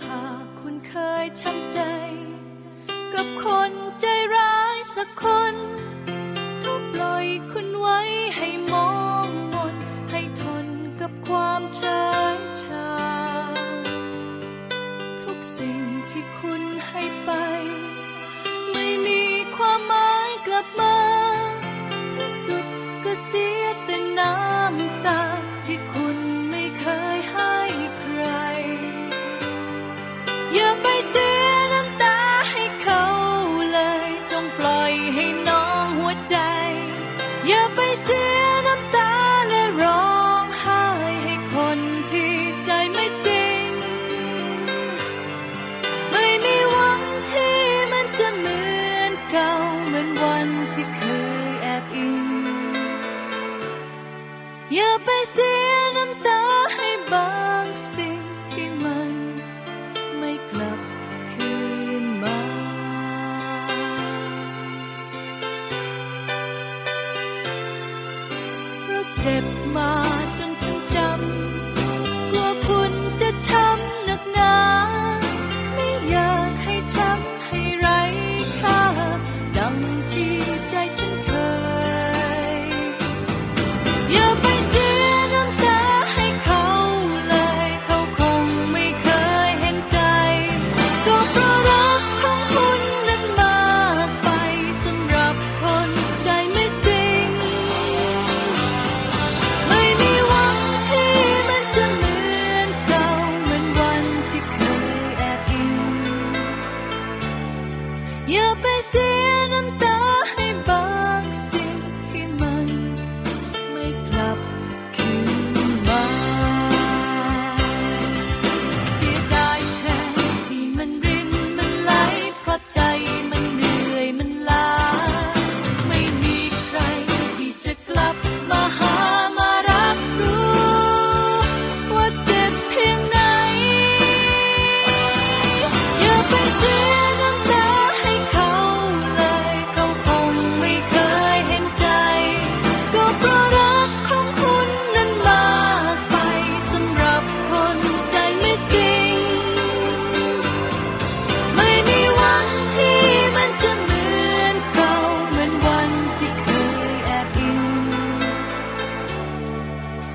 หากคุณเคยช้ำใจ กับคนใจร้ายสักคน อย่าไปเสียน้ำตาให้บางสิ่งที่มันไม่กลับคืนมา เพราะเจ็บมาจนฉันจำ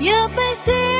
You're.